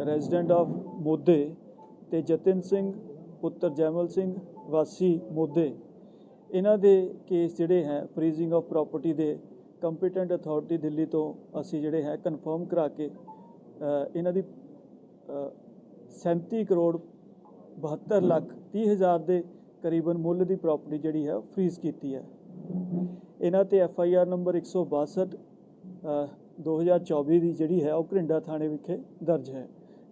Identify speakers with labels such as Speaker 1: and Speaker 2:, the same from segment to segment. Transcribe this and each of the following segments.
Speaker 1: Resident of Mode ਤੇ ਜਤਿਨ ਸਿੰਘ ਪੁੱਤਰ ਜੈਮਲ ਸਿੰਘ ਵਾਸੀ ਮੋਦੇ। ਇਹਨਾਂ ਦੇ ਕੇਸ ਜਿਹੜੇ ਹੈ ਫਰੀਜ਼ਿੰਗ ਆਫ ਪ੍ਰਾਪਰਟੀ ਦੇ ਕੰਪੀਟੈਂਟ ਅਥਾਰਟੀ ਦਿੱਲੀ ਤੋਂ ਅਸੀਂ ਜਿਹੜੇ ਹੈ ਕਨਫਰਮ ਕਰਾ ਕੇ ਇਹਨਾਂ ਦੀ ਅ, 37 ਕਰੋੜ 72 ਲੱਖ 30 ਹਜ਼ਾਰ ਦੇ ਕਰੀਬਨ ਮੁੱਲ ਦੀ ਪ੍ਰਾਪਰਟੀ ਜਿਹੜੀ ਹੈ ਫਰੀਜ਼ ਕੀਤੀ ਹੈ। ਇਹਨਾਂ ਤੇ ਐਫ ਆਈ ਆਰ ਨੰਬਰ 162 ਅ, 2024 ਦੀ ਜਿਹੜੀ ਹੈ ਉਹ ਘਰਿੰਡਾ ਥਾਣੇ ਵਿਖੇ ਦਰਜ ਹੈ।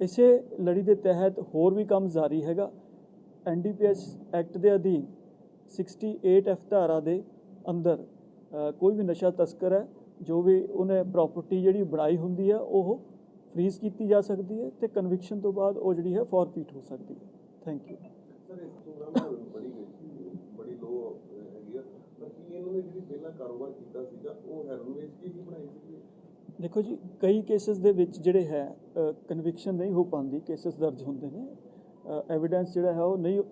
Speaker 1: ਇਸੇ ਲੜੀ ਦੇ ਤਹਿਤ ਹੋਰ ਵੀ ਕੰਮ ਜਾਰੀ ਹੈਗਾ। ਐਨਡੀਪੀਐਸ ਐਕਟ ਦੇ ਅਧੀਨ 68 ਐਫ ਧਾਰਾ ਦੇ ਅੰਦਰ ਕੋਈ ਵੀ ਨਸ਼ਾ ਤਸਕਰ ਹੈ, ਜੋ ਵੀ ਉਹਨੇ ਪ੍ਰਾਪਰਟੀ ਜਿਹੜੀ ਬਣਾਈ ਹੁੰਦੀ ਹੈ, ਉਹ ਫ੍ਰੀਜ਼ ਕੀਤੀ ਜਾ ਸਕਦੀ ਹੈ ਤੇ ਕਨਵਿਕਸ਼ਨ ਤੋਂ ਬਾਅਦ ਉਹ ਜਿਹੜੀ ਹੈ ਫੋਰਫੀਟ ਹੋ ਸਕਦੀ ਹੈ। ਥੈਂਕ ਯੂ
Speaker 2: ਸਰ, ਇਸ ਪ੍ਰੋਗਰਾਮ ਬੜੀ ਬੜੀ ਲੋ ਹੈਗੀ ਆ, ਪਰ ਕੀ ਇਹਨਾਂ ਨੇ ਜਿਹੜੀ ਪਹਿਲਾਂ ਕਾਰੋਬਾਰ ਕੀਤਾ ਸੀਗਾ, ਉਹ ਹੈਰਨ ਵੇਚ ਕੇ ਹੀ ਬਣਾਈ ਸੀ
Speaker 1: ਦੇਖੋ ਜੀ, ਕਈ ਕੇਸਸ ਦੇ ਵਿੱਚ ਜਿਹੜੇ ਹੈ ਕਨਵਿਕਸ਼ਨ ਨਹੀਂ ਹੋ ਪਾਉਂਦੀ ਕੇਸਸ ਦਰਜ ਹੁੰਦੇ ਨੇ। ਐਵੀਡੈਂਸ ਜਿਹੜਾ ਹੈ, ਉਹ ਨਹੀਂ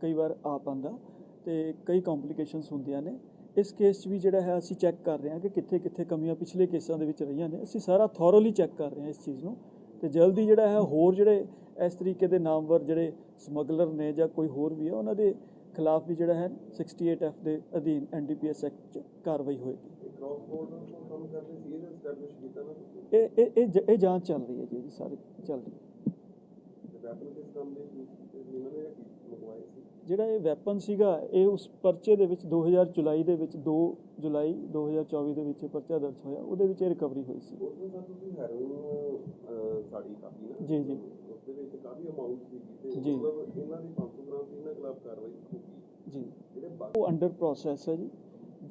Speaker 1: ਕਈ ਵਾਰ ਆ ਪਾਉਂਦਾ ਤੇ ਕਈ ਕੰਪਲਿਕੇਸ਼ਨਸ ਹੁੰਦੀਆਂ ਨੇ। ਇਸ ਕੇਸ 'ਚ ਵੀ ਜਿਹੜਾ ਹੈ, ਅਸੀਂ ਚੈੱਕ ਕਰ ਰਹੇ ਹਾਂ ਕਿ ਕਿੱਥੇ ਕਿੱਥੇ ਕਮੀਆਂ ਪਿਛਲੇ ਕੇਸਾਂ ਦੇ ਵਿੱਚ ਰਹੀਆਂ ਨੇ। ਅਸੀਂ ਸਾਰਾ ਥੋਰੋਲੀ ਚੈੱਕ ਕਰ ਰਹੇ ਹਾਂ ਇਸ ਚੀਜ਼ ਨੂੰ ਤੇ ਜਲਦੀ ਜਿਹੜਾ ਹੈ, ਹੋਰ ਜਿਹੜੇ ਇਸ ਤਰੀਕੇ ਦੇ ਨਾਮਵਰ ਜਿਹੜੇ ਸਮਗਲਰ ਨੇ ਜਾਂ ਕੋਈ ਹੋਰ ਵੀ ਹੈ, ਉਹਨਾਂ ਦੇ ਖਿਲਾਫ ਵੀ ਜਿਹੜਾ ਹੈ 68 ਐਫ ਦੇ ਅਧੀਨ ਐਨਡੀਪੀਐਸ ਐਕਟ 'ਚ ਕਾਰਵਾਈ ਹੋਏਗੀ।
Speaker 2: ਕ੍ਰਾਸ ਬਾਰਡਰ ਤੋਂ ਕੰਮ ਕਰਦੇ ਸੀ ਇਹ ਐਸਟੈਬਲਿਸ਼ ਕੀਤਾ ਨਾ
Speaker 1: ਇਹ ਇਹ ਇਹ ਇਹ ਜਾਂਚ ਚੱਲ ਰਹੀ ਹੈ ਜੀ ਸਾਰੀ ਚੱਲ ਰਹੀ ਹੈ।
Speaker 2: ਤੇ ਵੈਪਨ ਕਿਸ ਕੰਮ ਦੇ ਇਹਨਾਂ ਨੇ ਮੰਗਵਾਏ ਸੀ?
Speaker 1: ਜਿਹੜਾ ਇਹ ਵੈਪਨ ਸੀਗਾ ਇਹ ਉਸ ਪਰਚੇ ਦੇ ਵਿੱਚ 2000 ਜੁਲਾਈ ਦੇ ਵਿੱਚ 2 ਜੁਲਾਈ 2024 ਦੇ ਵਿੱਚ ਪਰਚਾ ਦਰਜ ਹੋਇਆ ਉਹਦੇ ਵਿੱਚ ਇਹ ਰਿਕਵਰੀ ਹੋਈ ਸੀ।
Speaker 2: ਉਸ ਦੇ ਸਰ ਤੁਸੀਂ ਹੈਰਨ ਸਾੜੀ ਕਾਫੀ ਨਾ?
Speaker 1: ਜੀ ਜੀ।
Speaker 2: ਦੇ ਵਿੱਚ ਕਾਫੀ ਅਮਾਉਂਟ ਸੀ ਤੇ
Speaker 1: ਜੀ।
Speaker 2: ਮਤਲਬ ਇਹਨਾਂ ਦੀ 500 ਗ੍ਰਾਮ ਸੀ ਇਹਨਾਂ ਖਿਲਾਫ ਕਾਰਵਾਈ ਹੋਊਗੀ
Speaker 1: ਜੀ।
Speaker 2: ਜਿਹੜੇ
Speaker 1: ਉਹ ਅੰਡਰ ਪ੍ਰੋਸੈਸ ਹੈ ਜੀ।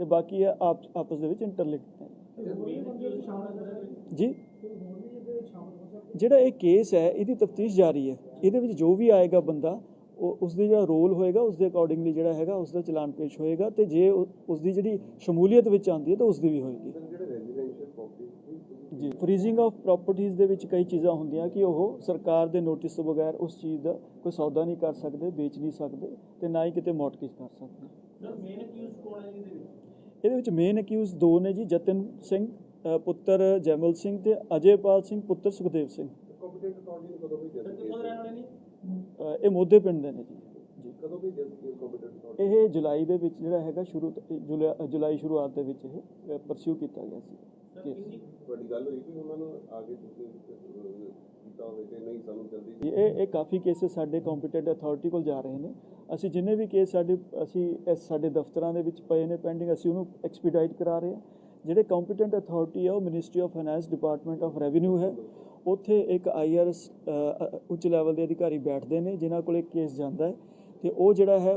Speaker 1: ਤੇ ਬਾਕੀ ਇਹ ਆਪ ਆਪਸ ਦੇ ਵਿੱਚ ਇੰਟਰਲਿੰਕਡ ਨੇ। ਜੀ? ਜਿਹੜਾ ਇਹ ਕੇਸ ਹੈ ਇਹਦੀ ਤਫਤੀਸ਼ ਜਾਰੀ ਹੈ। ਇਹਦੇ ਵਿੱਚ ਜੋ ਵੀ ਆਏਗਾ ਬੰਦਾ ਉਹ ਉਸ ਦੀ ਜਿਹੜਾ ਰੋਲ ਹੋਏਗਾ ਉਸ ਦੇ ਅਕੋਰਡਿੰਗਲੀ ਜਿਹੜਾ ਹੈਗਾ ਉਸ ਦਾ ਚਲਾਨ ਪੇਸ਼ ਹੋਏਗਾ ਤੇ ਜੇ ਉਸ ਦੀ ਜਿਹੜੀ ਸ਼ਮੂਲੀਅਤ ਵਿੱਚ ਆਉਂਦੀ ਹੈ ਤਾਂ ਉਸ ਦੀ ਵੀ ਹੋਏਗੀ। ਜੀ ਫਰੀਜ਼ਿੰਗ ਆਫ ਪ੍ਰਾਪਰਟੀਆਂ ਦੇ ਵਿੱਚ ਕਈ ਚੀਜ਼ਾਂ ਹੁੰਦੀਆਂ ਕਿ ਉਹ ਸਰਕਾਰ ਦੇ ਨੋਟਿਸ ਤੋਂ ਬਗੈਰ ਉਸ ਚੀਜ਼ ਦਾ ਕੋਈ ਸੌਦਾ ਨਹੀਂ ਕਰ ਸਕਦੇ ਵੇਚ ਨਹੀਂ ਸਕਦੇ ਤੇ ਨਾ ਹੀ ਕਿਤੇ ਮੌਟਗੇਜ ਕਰ ਸਕਦੇ।
Speaker 3: ਸਰ ਮੇਨ ਅਕਿਊਜ਼ ਕੌਣ ਹੈ ਜੀ ਇਹਦੇ ਵਿੱਚ?
Speaker 1: ਮੇਨ ਅਕਿਊਜ਼ ਦੋ ਨੇ ਜੀ ਜਤਨ ਸਿੰਘ ਪੁੱਤਰ ਜੈਮਲ ਸਿੰਘ ਤੇ ਅਜੇਪਾਲ ਸਿੰਘ ਪੁੱਤਰ ਸੁਖਦੇਵ ਸਿੰਘ। ਇਹ ਮੋਦੇ ਪਿੰਡ ਦੇ ਨੇ ਜੀ। ਇਹ ਜੁਲਾਈ ਦੇ ਵਿੱਚ ਜਿਹੜਾ ਹੈਗਾ ਸ਼ੁਰੂ ਜੁਲਾਈ ਸ਼ੁਰੂਆਤ ਦੇ ਵਿੱਚ ਇਹ ਪਰਸਿਊ ਕੀਤਾ ਗਿਆ ਸੀ.
Speaker 3: ਕਿੰਨੀ
Speaker 2: ਤੁਹਾਡੀ ਗੱਲ ਹੋਈ ਕਿ ਉਹਨਾਂ ਨੂੰ ਆਗੇ ਤੁਸੀਂ ਹੋਵੇ ਤੇ ਨਹੀਂ, ਸਾਨੂੰ ਜਲਦੀ
Speaker 1: ਇਹ ਇਹ ਕਾਫੀ ਕੇਸਿਸ ਸਾਡੇ ਕੰਪੀਟੈਂਟ ਅਥਾਰਟੀ ਕੋਲ ਜਾ ਰਹੇ ਨੇ। ਅਸੀਂ ਜਿੰਨੇ ਵੀ ਕੇਸ ਸਾਡੇ ਅਸੀਂ ਇਸ ਸਾਡੇ ਦਫ਼ਤਰਾਂ ਦੇ ਵਿੱਚ ਪਏ ਨੇ ਪੈਂਡਿੰਗ ਅਸੀਂ ਉਹਨੂੰ ਐਕਸਪੀਡਾਈਟ ਕਰਾ ਰਹੇ ਹਾਂ। ਜਿਹੜੇ ਕੰਪੀਟੈਂਟ ਅਥਾਰਟੀ ਹੈ ਉਹ ministry of finance department of revenue ਹੈ। ਉੱਥੇ ਇੱਕ ਆਈਆਰਐਸ ਉੱਚ ਲੈਵਲ ਦੇ ਅਧਿਕਾਰੀ ਬੈਠਦੇ ਨੇ, ਜਿਨ੍ਹਾਂ ਕੋਲ ਇੱਕ ਕੇਸ ਜਾਂਦਾ ਹੈ। ਤੇ ਉਹ ਜਿਹੜਾ ਹੈ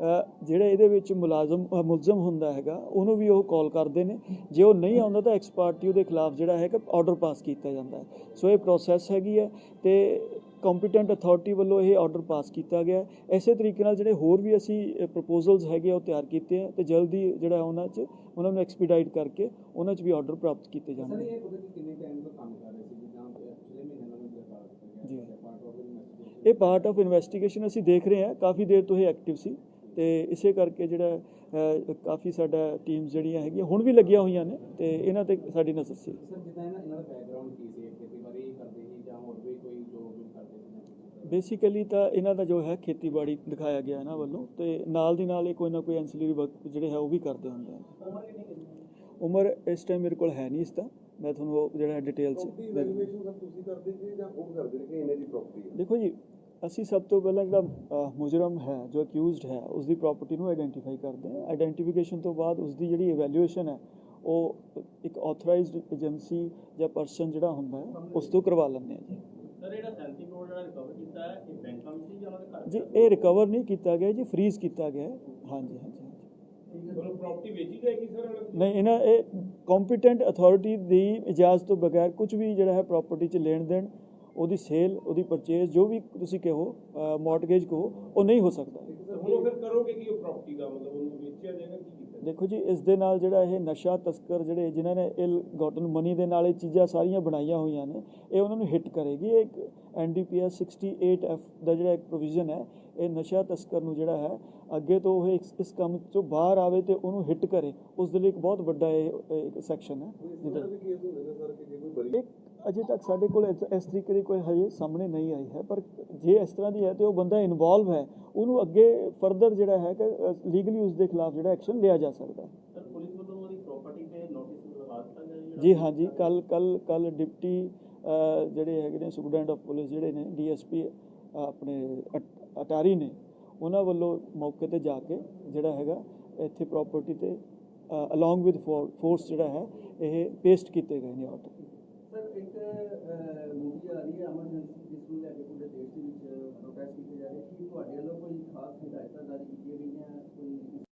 Speaker 1: ਜਿਹੜੇ ਇਹਦੇ ਵਿੱਚ ਮੁਲਾਜ਼ਮ ਮੁਲਜ਼ਮ ਹੁੰਦਾ ਹੈਗਾ ਉਹਨੂੰ ਵੀ ਉਹ ਕਾਲ ਕਰਦੇ ਨੇ ਜੇ ਉਹ ਨਹੀਂ ਆਉਂਦਾ ਤਾਂ ਐਕਸ ਪਾਰਟੀ ਉਹਦੇ ਖਿਲਾਫ ਜਿਹੜਾ ਹੈਗਾ ਆਰਡਰ ਪਾਸ ਕੀਤਾ ਜਾਂਦਾ ਹੈ ਸੋ ਇਹ ਪ੍ਰੋਸੈਸ ਹੈਗੀ ਹੈ ਤੇ ਕੰਪੀਟੈਂਟ ਅਥਾਰਟੀ ਵੱਲੋਂ ਇਹ ਆਰਡਰ ਪਾਸ ਕੀਤਾ ਗਿਆ। ਇਸੇ ਤਰੀਕੇ ਨਾਲ ਜਿਹੜੇ ਹੋਰ ਵੀ ਅਸੀਂ ਪ੍ਰਪੋਜ਼ਲਸ ਹੈਗੇ ਉਹ ਤਿਆਰ ਕੀਤੇ ਆ ਤੇ ਜਲਦੀ ਜਿਹੜਾ ਉਹਨਾਂ 'ਚ ਉਹਨਾਂ ਨੂੰ ਐਕਸਪੀਡਾਈਟ ਕਰਕੇ ਉਹਨਾਂ 'ਚ ਵੀ ਆਰਡਰ ਪ੍ਰਾਪਤ ਕੀਤੇ
Speaker 4: ਸਰ
Speaker 1: ਜਾਣਗੇ
Speaker 4: ਇਹ ਪਤਾ ਨਹੀਂ ਕਿੰਨੇ ਟਾਈਮ ਤੋਂ ਕੰਮ ਕਰ ਰਹੇ ਸੀ ਜਿੱਦਾਂ ਪਿਛਲੇ ਮਹੀਨੇ ਨਾਲ ਗ੍ਰਿਫਤਾਰ ਕੀਤਾ
Speaker 1: ਜੀ।
Speaker 4: ਗਿਆ ਪਾਰਟ ਆਫ ਇਨਵੈਸਟੀਗੇਸ਼ਨ
Speaker 1: ਇਹ ਪਾਰਟ ਆਫ ਇਨਵੈਸਟੀਗੇਸ਼ਨ ਅਸੀਂ ਦੇਖ ਰਹੇ ਹਾਂ ਕਾਫੀ ਦੇਰ ਤੋਂ ਇਹ ਐਕਟਿਵ ਸੀ ਤੇ ਇਸੇ ਕਰਕੇ ਜਿਹੜਾ ਕਾਫੀ ਸਾਡਾ ਟੀਮਸ ਜਿਹੜੀਆਂ ਹੈਗੀਆਂ ਹੁਣ ਵੀ ਲੱਗੀਆਂ ਹੋਈਆਂ ਨੇ ਤੇ ਇਹਨਾਂ ਤੇ ਸਾਡੀ ਨਜ਼ਰ ਸੀ।
Speaker 4: ਸਰ ਜਿੱਦਾਂ ਇਹਨਾਂ ਇਹਨਾਂ ਦਾ ਬੈਕਗ੍ਰਾਉਂਡ ਕੀ ਸੀ? ਖੇਤੀਬਾੜੀ ਹੀ ਕਰਦੇ ਸੀ ਜਾਂ ਹੋਰ ਵੀ ਕੋਈ ਜੋਬ ਵੀ ਕਰਦੇ ਸੀ? ਜਾਂ ਕੁਛ?
Speaker 1: ਬੇਸਿਕਲੀ ਤਾਂ ਇਹਨਾਂ ਦਾ ਜੋ ਹੈ ਖੇਤੀਬਾੜੀ ਦਿਖਾਇਆ ਗਿਆ ਇਹਨਾਂ ਵੱਲੋਂ ਤੇ ਨਾਲ ਦੀ ਨਾਲ ਇਹ ਕੋਈ ਨਾ ਕੋਈ ਐਂਸਲਰੀ ਵਰਕ ਜਿਹੜੇ ਹੈ ਉਹ ਵੀ ਕਰਦੇ ਹੁੰਦੇ ਹਨ
Speaker 3: ਉਮਰ
Speaker 1: ਇਸ ਟਾਈਮ ਮੇਰੇ ਕੋਲ ਹੈ ਨਹੀਂ ਇਸ ਦਾ ਮੈਂ ਤੁਹਾਨੂੰ ਉਹ ਜਿਹੜਾ ਡਿਟੇਲ ਚ
Speaker 2: ਪ੍ਰਾਪਰਟੀ
Speaker 1: ਦੇ ਦੂੰ।
Speaker 2: ਵੈਲਿਊਏਸ਼ਨ ਸਰ ਤੁਸੀਂ ਕਰਦੇ ਜੀ ਜਾਂ ਉਹ ਕਰਦੇ ਨੇ ਕਿ ਇਹਨੇ ਦੀ ਪ੍ਰਾਪਰਟੀ ਹੈ
Speaker 1: ਦੇਖੋ ਜੀ ਅਸੀਂ ਸਭ ਤੋਂ ਪਹਿਲਾਂ ਜਿਹੜਾ ਮੁਜਰਮ ਹੈ ਜੋ ਅਕਿਊਜ਼ਡ ਹੈ ਉਸ ਦੀ ਪ੍ਰਾਪਰਟੀ ਨੂੰ ਆਇਡੈਂਟੀਫਾਈ ਕਰਦੇ ਹਾਂ ਆਇਡੈਂਟੀਫਿਕੇਸ਼ਨ ਤੋਂ ਬਾਅਦ ਉਸ ਦੀ ਜਿਹੜੀ ਇਵੈਲੂਏਸ਼ਨ ਹੈ ਉਹ ਇੱਕ ਆਥੋਰਾਈਜ਼ਡ ਏਜੰਸੀ ਜਾਂ ਪਰਸਨ ਜਿਹੜਾ ਹੁੰਦਾ ਹੈ ਉਸ ਤੋਂ ਕਰਵਾ ਲੈਂਦੇ ਹਾਂ ਜੀ
Speaker 3: ਸਰ ਜਿਹੜਾ 37 ਕਰੋੜ ਜਿਹੜਾ ਰਿਕਵਰ ਕੀਤਾ ਹੈ ਇਹ ਬੈਂਕਾਂ ਵਿੱਚ ਸੀ ਜਾਂ ਉਹਨਾਂ ਦੇ ਘਰ
Speaker 1: ਜੀ ਇਹ ਰਿਕਵਰ ਨਹੀਂ ਕੀਤਾ ਗਿਆ ਜੀ ਫ੍ਰੀਜ਼ ਕੀਤਾ ਗਿਆ। ਹਾਂਜੀ ਹਾਂਜੀ
Speaker 3: ਪ੍ਰਾਪਰਟੀ ਵੇਚੀ ਜਾਏਗੀ ਸਰ?
Speaker 1: ਨਹੀਂ ਇਹਨਾਂ ਇਹ ਕੰਪੀਟੈਂਟ ਅਥਾਰਟੀ ਦੀ ਇਜਾਜ਼ਤ ਤੋਂ ਬਗੈਰ ਕੁਝ ਵੀ ਜਿਹੜਾ ਹੈ ਪ੍ਰਾਪਰਟੀ 'ਚ ਲੈਣ ਦੇਣ ਉਹਦੀ ਸੇਲ ਉਹਦੀ ਪਰਚੇਜ਼ ਜੋ ਵੀ ਤੁਸੀਂ ਕਹੋ ਮਾਰਟਗੇਜ ਕਹੋ ਉਹ ਨਹੀਂ ਹੋ ਸਕਦਾ।
Speaker 3: ਤੇ ਹੁਣ ਉਹ ਫਿਰ ਕਰੋਗੇ ਕੀ ਉਹ ਪ੍ਰਾਪਰਟੀ ਦਾ? ਮਤਲਬ ਉਹਨੂੰ ਵੇਚਿਆ ਜਾਏਗਾ ਕੀ ਕੀਤਾ?
Speaker 1: ਦੇਖੋ ਜੀ ਇਸ ਦੇ ਨਾਲ ਜਿਹੜਾ ਇਹ ਨਸ਼ਾ ਤਸਕਰ ਜਿਹੜੇ ਜਿਨ੍ਹਾਂ ਨੇ ਇਲ ਗੋਟਨ ਮਨੀ ਦੇ ਨਾਲ ਇਹ ਚੀਜ਼ਾਂ ਸਾਰੀਆਂ ਬਣਾਈਆਂ ਹੋਈਆਂ ਨੇ ਇਹ ਉਹਨਾਂ ਨੂੰ ਹਿੱਟ ਕਰੇਗੀ। ਇਹ ਇੱਕ ਐਨਡੀਪੀਐਸ 68F ਦਾ ਜਿਹੜਾ ਇੱਕ ਪ੍ਰੋਵੀਜ਼ਨ ਹੈ ਇਹ ਨਸ਼ਾ ਤਸਕਰ ਨੂੰ ਜਿਹੜਾ ਹੈ ਅੱਗੇ ਤੋਂ ਉਹ ਇਸ ਕੰਮ ਚੋਂ ਬਾਹਰ ਆਵੇ ਤੇ ਉਹਨੂੰ ਹਿੱਟ ਕਰੇ। ਉਸ ਦੇ ਲਈ ਇੱਕ ਬਹੁਤ ਵੱਡਾ ਇਹ ਇਹ ਸੈਕਸ਼ਨ ਹੈ। ਇੱਕ ਅਜੇ ਤੱਕ ਸਾਡੇ ਕੋਲ ਇਸ- ਤਰੀਕੇ ਦੀ ਕੋਈ ਹਜੇ ਸਾਹਮਣੇ ਨਹੀਂ ਆਈ ਹੈ ਪਰ ਜੇ ਇਸ ਤਰ੍ਹਾਂ ਦੀ ਹੈ ਤੇ ਉਹ ਬੰਦਾ ਇਨਵੋਲਵ ਹੈ ਉਹਨੂੰ ਅੱਗੇ ਫਰਦਰ ਜਿਹੜਾ ਹੈ ਕਿ ਲੀਗਲੀ ਉਸ ਦੇ ਖਿਲਾਫ ਜਿਹੜਾ ਐਕਸ਼ਨ ਲਿਆ ਜਾ ਸਕਦਾ ਹੈ।
Speaker 3: ਜੀ
Speaker 1: ਹਾਂ ਜੀ ਕੱਲ ਕੱਲ ਕੱਲ ਡਿਪਟੀ ਜਿਹੜੇ ਹੈਗੇ ਨੇ ਸੁਪਰਡੈਂਟ ਆਫ ਪੁਲਿਸ ਜਿਹੜੇ ਨੇ ਡੀਐਸਪੀ ਆਪਣੇ ਅਟ- ਅਟਾਰੀ ਨੇ ਉਹਨਾਂ ਵੱਲੋਂ ਮੌਕੇ ਤੇ ਜਾ ਕੇ ਜਿਹੜਾ ਹੈਗਾ ਇੱਥੇ ਪ੍ਰਾਪਰਟੀ ਤੇ ਅਲੋਂਗ ਵਿਦ ਫੋਰਸ ਜਿਹੜਾ ਹੈ ਇਹ ਪੇਸਟ ਕੀਤੇ ਗਏ ਨੇ ਆਰਡਰ।
Speaker 4: ਸਰ, ਇੱਕ ਮੂਵੀ ਆ ਰਹੀ ਹੈ ਐਮਰਜੈਂਸੀ ਜਿਸ ਨੂੰ ਲੈ ਕੇ ਪੂਰੇ ਦੇਸ਼ ਦੇ ਵਿੱਚ ਪ੍ਰੋਟੈਸਟ ਕੀਤੇ ਜਾ ਰਹੇ ਕੀ ਤੁਹਾਡੇ ਵੱਲੋਂ